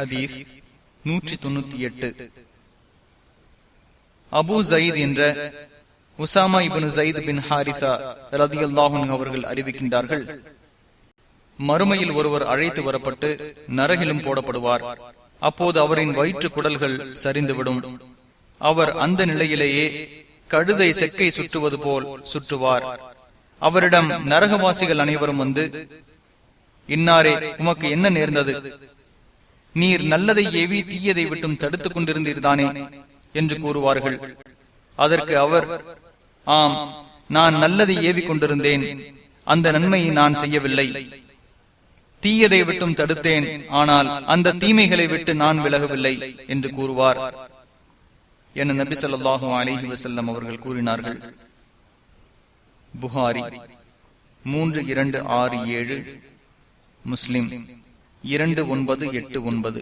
ஹதீஸ் நூற்றி தொண்ணூத்தி எட்டு. அபு ஜயீத் என்ற உசாமா இபனு ஜயீத் பின் ஹாரிசா ரதியுல்லாஹன் அவர்கள் அறிவிக்கின்றார்கள் மறுமையில் ஒருவர் அழைத்து வரப்பட்டு நரகிலும் போடப்படுவார். அப்போது அவரின் வயிற்று குடல்கள் சரிந்துவிடும். அவர் அந்த நிலையிலேயே கழுதை செக்கை சுற்றுவது போல் சுற்றுவார். அவரிடம் நரகவாசிகள் அனைவரும் வந்து இன்னாரே உமக்கு என்ன நேர்ந்தது? நீர் நல்லதை ஏவி தீயதை விட்டும் தடுத்துக் கொண்டிருந்தீர்தானே என்று கூறுவார்கள். அதற்கு அவர் ஆம் நான் நல்லதை ஏவி கொண்டிருந்தேன். அந்த நன்மையை நான் செய்யவில்லை. தீயதை விட்டும் தடுத்தேன். ஆனால் அந்த தீமைகளை விட்டு நான் விலகவில்லை என்று கூறுவார். என நபி சொல்லாஹு அலிஹி வசல்லம் அவர்கள் கூறினார்கள். புகாரி மூன்று இரண்டு ஆறு ஏழு முஸ்லிம். இரண்டு ஒன்பது எட்டு ஒன்பது.